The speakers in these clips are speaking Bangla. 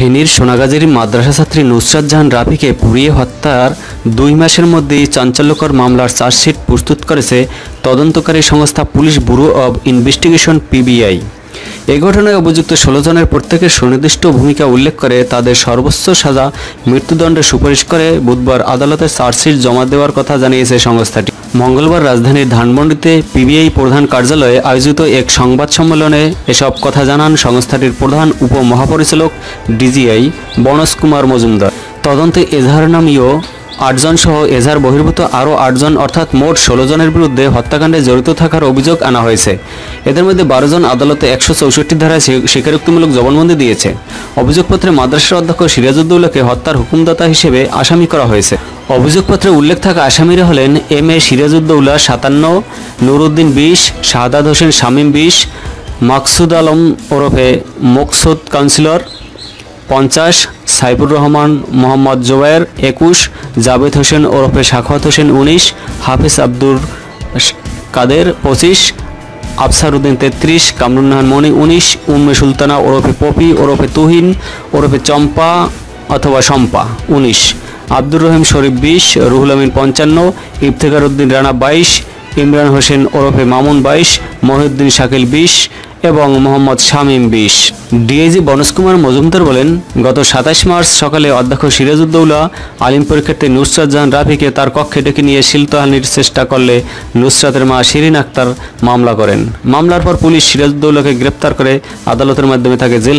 ফেনীর সোনাগাজীর মাদ্রাসা ছাত্রী নুসরাত জাহান রাফিকে পুড়িয়ে হত্যার দুই মাসের মধ্যেই চাঞ্চল্যকর মামলার চার্জশিট প্রস্তুত করেছে তদন্তকারী সংস্থা police bureau of investigation PBI. এ ঘটনায় অভিযুক্ত ষোলো জনের প্রত্যেকের সুনির্দিষ্ট ভূমিকা উল্লেখ করে তাদের সর্বোচ্চ সাজা, মৃত্যুদণ্ডের সুপারিশ করে বুধবার আদালতে চার্জশিট জমা দেওয়ার কথা জানিয়েছে সংস্থাটি। মঙ্গলবার রাজধানীর ধানমন্ডিতে পিবিআই প্রধান কার্যালয়ে আয়োজিত এক সংবাদ সম্মেলনে এসব কথা জানান সংস্থাটির প্রধান উপমহাপরিচালক ডিজিআই বনজ কুমার মজুমদার। তদন্তে এজাহার নামীয় আটজন সহ এজাহার বহির্ভূত আরও আটজন অর্থাৎ মোট ষোলো জনের বিরুদ্ধে হত্যাকাণ্ডে জড়িত থাকার অভিযোগ আনা হয়েছে। এদের মধ্যে বারো জন আদালতে একশো চৌষট্টি ধারায় স্বী- স্বীকারোক্তিমূলক জবানবন্দি দিয়েছে। অভিযোগপত্রে মাদ্রাসার অধ্যক্ষ সিরাজউদ্দৌলাকে হত্যার হুকুমদাতা হিসেবে আসামি করা হয়েছে। অভিযোগপত্রে উল্লেখ থাকা আসামিরা হলেন এম এ সিরাজউদ্দৌলা সাতান্ন, নুরুদ্দিন বিশ, শাহাদাত হোসেন শামীম বিশ, মাকসুদ আলম ওরফে মকসুদ কাউন্সিলর পঞ্চাশ সাইফুর রহমান, মোহাম্মদ জোবায়ের একুশ জাবেদ হোসেন ওরফে সাখাওয়াত হোসেন উনিশ, হাফিজ আব্দুর কাদের পঁচিশ আফসার উদ্দিন তেত্রিশ কামরুন্নাহান মনি উনিশ, উম্মে সুলতানা ওরফে পপি, ওরফে তুহিন, ওরফে চম্পা অথবা শম্পা উনিশ। আব্দুর রহিম শরীফ বিশ, রুহুল আমিন পঞ্চান্ন, ইফতেখার উদ্দিন রানা বাইশ, ইমরান হোসেন ওরফে মামুন বাইশ, মহিউদ্দিন শাকিল বিশ এবং মোহাম্মদ শামীম বিশ। ডিআইজি বনজ কুমার মজুমদার বলেন, গত সাতাশ মার্চ সকালে অধ্যক্ষ সিরাজউদ্দৌলা আলিম পরীক্ষার্থী নুসরাত জাহান রাফিকে তার কক্ষে ডেকে নিয়ে শিলতহানির চেষ্টা করলে নুসরাতের মা শিরিন আক্তার মামলা করেন। মামলার পর পুলিশ সিরাজউদ্দৌলাকে গ্রেপ্তার করে আদালতের মাধ্যমে তাকে জেল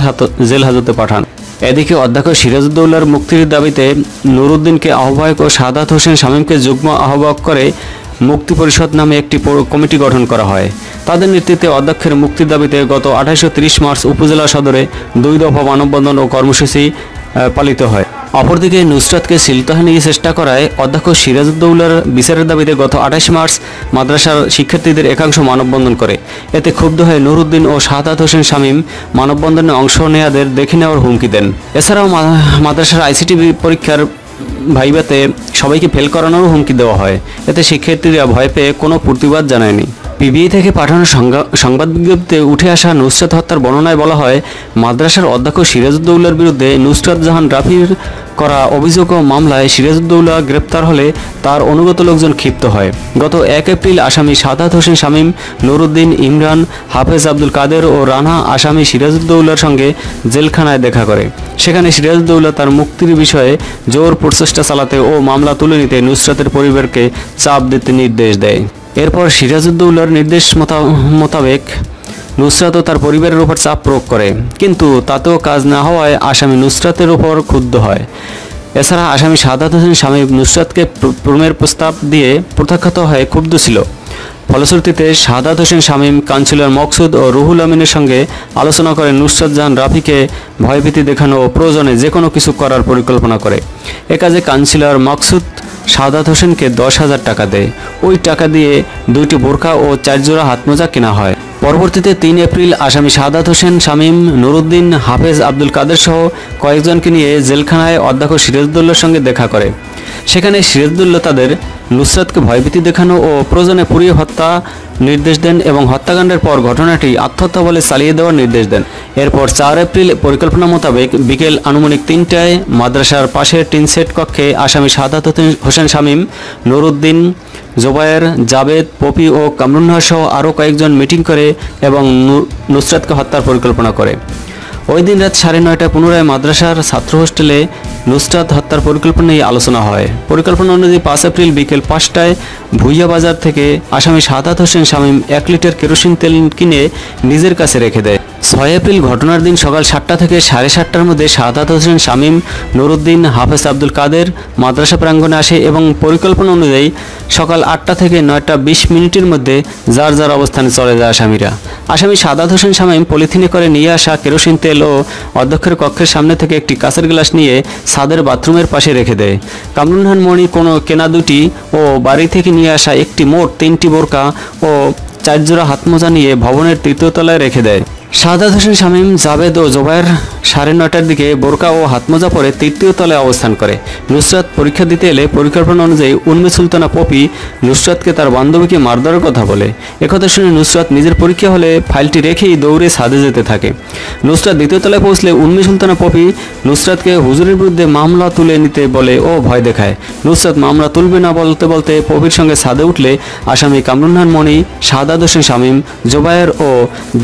জেল হাজতে পাঠান। এদিকে অধ্যক্ষ সিরাজউদ্দৌলার মুক্তির দাবিতে নুরুদ্দিনকে আহ্বায়ক ও সাদাত হোসেন শামীমকে যুগ্ম আহ্বায়ক করে মুক্তি পরিষদ নামে একটি কমিটি গঠন করা হয়। তাদের নেতৃত্বে অধ্যক্ষের মুক্তির দাবিতে গত আঠাশশো মার্চ উপজেলা সদরে দুই দফা মানববন্ধন ও কর্মসূচি পালিত হয়। অপরদিকে নুসরাতকে সিলতাহানি চেষ্টা করায় অধ্যক্ষ সিরাজউদ্দৌলার বিচারের দাবিতে গত আঠাশ মার্চ মাদ্রাসার শিক্ষার্থীদের একাংশ মানববন্ধন করে। এতে ক্ষুব্ধ হয়ে নুরুদ্দিন ও শাহাদাত হোসেন শামীম মানববন্ধনে অংশ নেয়াদের দেখে নেওয়ার হুমকি দেন। এছাড়াও মাদ্রাসার আইসিটি পরীক্ষার ভাইবাতে সবাইকে ফেল করানোরও হুমকি দেওয়া হয়। এতে শিক্ষার্থীরা ভয় পেয়ে কোনো প্রতিবাদ জানায়নি। পিবিআই থেকে পাঠানো সংবাদ বিজ্ঞপ্তিতে উঠে আসা নুসরাত হত্যার বর্ণনায় বলা হয়, মাদ্রাসার অধ্যক্ষ সিরাজউদ্দৌলার বিরুদ্ধে নুসরাত জাহান রাফির করা অভিযোগ ও মামলায় সিরাজউদ্দৌলা গ্রেপ্তার হলে তার অনুগত লোকজন ক্ষিপ্ত হয়। গত এক এপ্রিল আসামি সাদাত হোসেন শামীম, নুরুদ্দিন ইমরান, হাফেজ আব্দুল কাদের ও রানা আসামি সিরাজউদ্দৌলার সঙ্গে জেলখানায় দেখা করে। সেখানে সিরাজউদ্দৌলা তার মুক্তির বিষয়ে জোর প্রচেষ্টা চালাতে ও মামলা তুলে নিতে নুসরাতের পরিবারকে চাপ দিতে নির্দেশ দেয়। এরপর সিরাজউদ্দৌলার নির্দেশ মোতা- মোতাবেক নুসরাত ও তার পরিবারের উপর চাপ প্রয়োগ করে। কিন্তু তাতেও কাজ না হওয়ায় আসামি নুসরাতের উপর ক্ষুব্ধ হয়। এছাড়া আসামি সাদাত হোসেন স্বামী নুসরাতকে প্র- প্রমের প্রস্তাব দিয়ে প্রত্যাখ্যাত হয়ে ক্ষুব্ধ ছিল। ফলশ্রুতিতে শাহাদাত হোসেন শামীম কাউন্সিলর মকসুদ ও রুহুল আমিনের সঙ্গে আলোচনা করে নুসরাত জাহান রাফিকে ভয়ভীতি দেখানো ও প্রয়োজনে যে কোনো কিছু করার পরিকল্পনা করে। এ কাজে কাউন্সিলর মকসুদ শাহাদাত হোসেনকে দশ হাজার টাকা দেয়। ওই টাকা দিয়ে দুইটি বোরখা ও চারজোড়া হাতমোজা কেনা হয়। পরবর্তীতে তিন এপ্রিল আসামি সাদাত হোসেন, শামীম নুরুদ্দিন, হাফেজ আব্দুল কাদের সহ কয়েকজনকে নিয়ে জেলখানায় অধ্যক্ষ সিরাজদুল্লার সঙ্গে দেখা করে। সেখানে সিরাজদুল্লাহ তাদের নুসরাতকে ভয়ভীতি দেখানো ও প্রয়োজনে পুড়িয়ে হত্যা নির্দেশ দেন এবং হত্যাকাণ্ডের পর ঘটনাটি আত্মহত্যা বলে চালিয়ে দেওয়ার নির্দেশ দেন। এরপর চার এপ্রিল পরিকল্পনা মোতাবেক বিকেল আনুমানিক তিনটায় মাদ্রাসার পাশের টিনসেট কক্ষে আসামি সাদাত হোসেন শামীম, নুরুদ্দিন জোবায়ের, জাবেদ, পপি ও কামরুন্নাহ সহ আরও কয়েকজন মিটিং করে এবং নুসরাতকে হত্যার পরিকল্পনা করে। ওই দিন রাত সাড়ে নয়টায় পুনরায় মাদ্রাসার ছাত্র হোস্টেলে নুসরাত হত্যার পরিকল্পনা নিয়ে আলোচনা হয়। পরিকল্পনা অনুযায়ী পাঁচ এপ্রিল বিকেল পাঁচটায় ভুইয়া বাজার থেকে আসামি সাদাত হোসেন শামীম এক লিটার কেরোসিন তেল কিনে নিজের কাছে রেখে দেয়। ছয় এপ্রিল ঘটনার দিন সকাল সাতটা থেকে সাড়ে সাতটার মধ্যে সাদাত হোসেন, শামীম নুরুদ্দিন, হাফেজ আব্দুল কাদের, মাদ্রাসা প্রাঙ্গণে আসে এবং পরিকল্পনা অনুযায়ী সকাল আটটা থেকে নয়টা বিশ মিনিটের মধ্যে যার যার অবস্থানে চলে যায় আসামিরা। আসামি সাদাত হোসেন, শামীম পলিথিনে করে নিয়ে আসা কেরোসিন তেল ও অধ্যক্ষের কক্ষের সামনে থেকে একটি কাঁচের গ্লাস নিয়ে সাদের বাথরুমের পাশে রেখে দেয়। কামরুনহান মণি কোনো কেনা দুটি ও বাড়ি থেকে নিয়ে আসা একটি মোট তিনটি বোরকা ও চার জোড়া হাতমোজা নিয়ে ভবনের তৃতীয় তলায় রেখে দেয়। শাহাদাত হোসেন শামীম, জাভেদ ও জোবায়ের সাড়ে নয়টার দিকে বোরকা ও হাতমোজা পরে তৃতীয় তলায় অবস্থান করে। নুসরাত পরীক্ষা দিতে এলে পরিকল্পনা অনুযায়ী উন্মে সুলতানা পপি নুসরাতকে তার বান্ধবীকে মারধরের কথা বলে। একথা শুনে নুসরাত নিজের পরীক্ষা হলে ফাইলটি রেখেই দৌড়ে ছাদে যেতে থাকে। নুসরাত দ্বিতীয় তলায় পৌঁছলে উন্মে সুলতানা পপি নুসরাতকে হুজুরের বিরুদ্ধে মামলা তুলে নিতে বলে ও ভয় দেখায়। নুসরাত মামলা তুলবে না বলতে বলতে পপির সঙ্গে ছাদে উঠলে আসামি কামরুন্নান মণি শাহাদাত হোসেন শামীম, জোবায়ের ও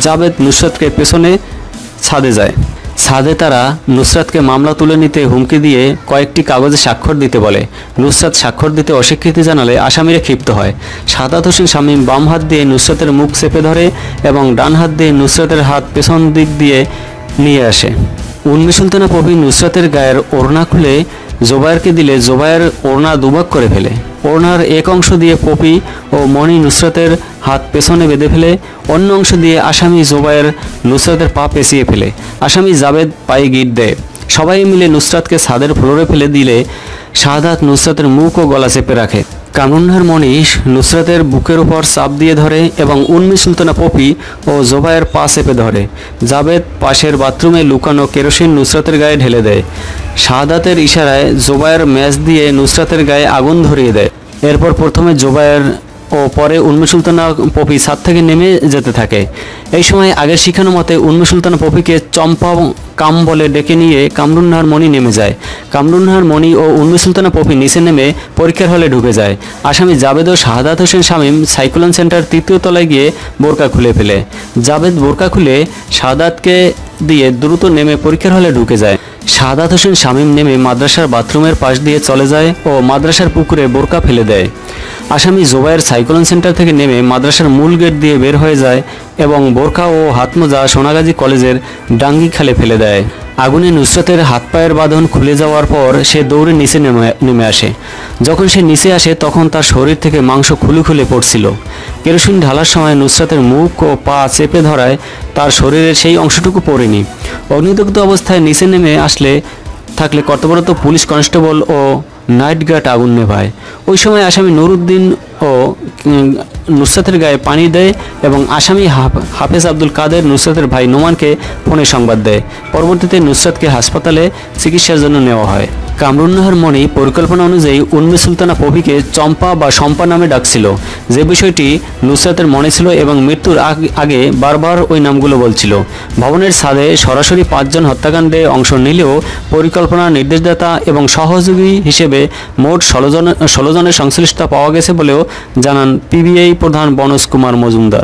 জাবেদ নুসরাতকে পেছনে ছাদে যায়। ছাদে তারা নুসরাতকে মামলা তুলে নিতে হুমকি দিয়ে কয়েকটি কাগজে স্বাক্ষর দিতে বলে। নুসরাত স্বাক্ষর দিতে অস্বীকৃতি জানালে আসামিরা ক্ষিপ্ত হয়। সাদাত হোসেন শামীম বাম হাত দিয়ে নুসরাতের মুখ চেপে ধরে এবং ডান হাত দিয়ে নুসরাতের হাত পেছন দিক দিয়ে নিয়ে আসে। উন্মি সুলতানা পপি নুসরাতের গায়ের ওড়না খুলে জোবায়েরকে দিলে জোবায়ের ওড়না দুভাগ করে ফেলে। ওড়নার এক অংশ দিয়ে পপি ও মণি নুসরাতের হাত পেছনে বেঁধে ফেলে, অন্য অংশ দিয়ে আসামি জোবায়ের নুসরাতের পা পেঁচিয়ে ফেলে। আসামি জাবেদ পায়ে গিট দেয়। সবাই মিলে নুসরাতকে ছাদের ফ্লোরে ফেলে দিলে শাহাদাত নুসরাতের মুখ ও গলা চেপে রাখে। কামরুন্নার মনীষ নুসরাতের বুকের উপর চাপ দিয়ে ধরে এবং উন্মি সুলতানা পপি ও জোবায়ের পা চেপে ধরে। জাবেদ পাশের বাথরুমে লুকানো কেরোসিন নুসরাতের গায়ে ঢেলে দেয়। শাহাদাতের ইশারায় জোবায়ের ম্যাচ দিয়ে নুসরাতের গায়ে আগুন ধরিয়ে দেয়। এরপর প্রথমে জোবায়ের ও পরে উন্মি সুলতানা পপি ছাদ থেকে নেমে যেতে থাকে। এই সময় আগের শিখানো মতে উন্মি সুলতানা পপিকে চম্পা কাম বলে ডেকে নিয়ে কামরুন্নাহার মণি নেমে যায়। কামরুন্নাহার মণি ও উন্মি সুলতানা পপি নিচে নেমে পরীক্ষার হলে ঢুকে যায়। আসামি জাবেদ ও শাহাদাত হোসেন শামীম সাইকুলান সেন্টার তৃতীয় তলায় গিয়ে বোরকা খুলে ফেলে। জাবেদ বোরকা খুলে শাহাদাতকে দিয়ে দ্রুত নেমে পরীক্ষার হলে ঢুকে যায়। শাহাদাত হোসেন শামীম নেমে মাদ্রাসার বাথরুমের পাশ দিয়ে চলে যায় ও মাদ্রাসার পুকুরে বোরকা ফেলে দেয়। আসামি জোবায়ের সাইক্লোন সেন্টার থেকে নেমে মাদ্রাসার মূল গেট দিয়ে বের হয়ে যায় এবং বোরখা ও হাতমোজা সোনাগাজী কলেজের ডাঙ্গি খালে ফেলে দেয়। আগুনে নুসরাতের হাত পায়ের বাঁধন খুলে যাওয়ার পর সে দৌড়ে নিচে নেমে নেমে আসে। যখন সে নিচে আসে, তখন তার শরীর থেকে মাংস খুলে খুলে পড়ছিল। কেরোসিন ঢালার সময় নুসরাতের মুখ ও পা চেপে ধরায় তার শরীরের সেই অংশটুকু পড়েনি। অগ্নিদগ্ধ অবস্থায় নিচে নেমে আসলে থাকলে কর্তব্যরত পুলিশ কনস্টেবল ও নাইট গার্ড আগুন নেভায়। ওই সময় আসামি নুরুদ্দিন ও নুসরাতের গায়ে পানি দেয় এবং আসামি হাফ- হাফেজ আব্দুল কাদের নুসরাতের ভাই নোমানকে ফোনে সংবাদ দেয়। পরবর্তীতে নুসরাতকে হাসপাতালে চিকিৎসার জন্য নেওয়া হয়। কামরুন্নাহার মণি পরিকল্পনা অনুযায়ী উন্মি সুলতানা পভিকে চম্পা বা শম্পা নামে ডাকছিল। যে বিষয়টি নুসরাতের মনে ছিল এবং মৃত্যুর আগ- বারবার ওই নামগুলো বলছিল। ভবনের ছাদে সরাসরি পাঁচজন হত্যাকাণ্ডে অংশ নিলেও পরিকল্পনার নির্দেশদাতা এবং সহযোগী হিসেবে মোট ষোলো জন ষোলো জনের সংশ্লিষ্টতা পাওয়া গেছে বলেও জানান পিবিআই প্রধান বনজ কুমার মজুমদার।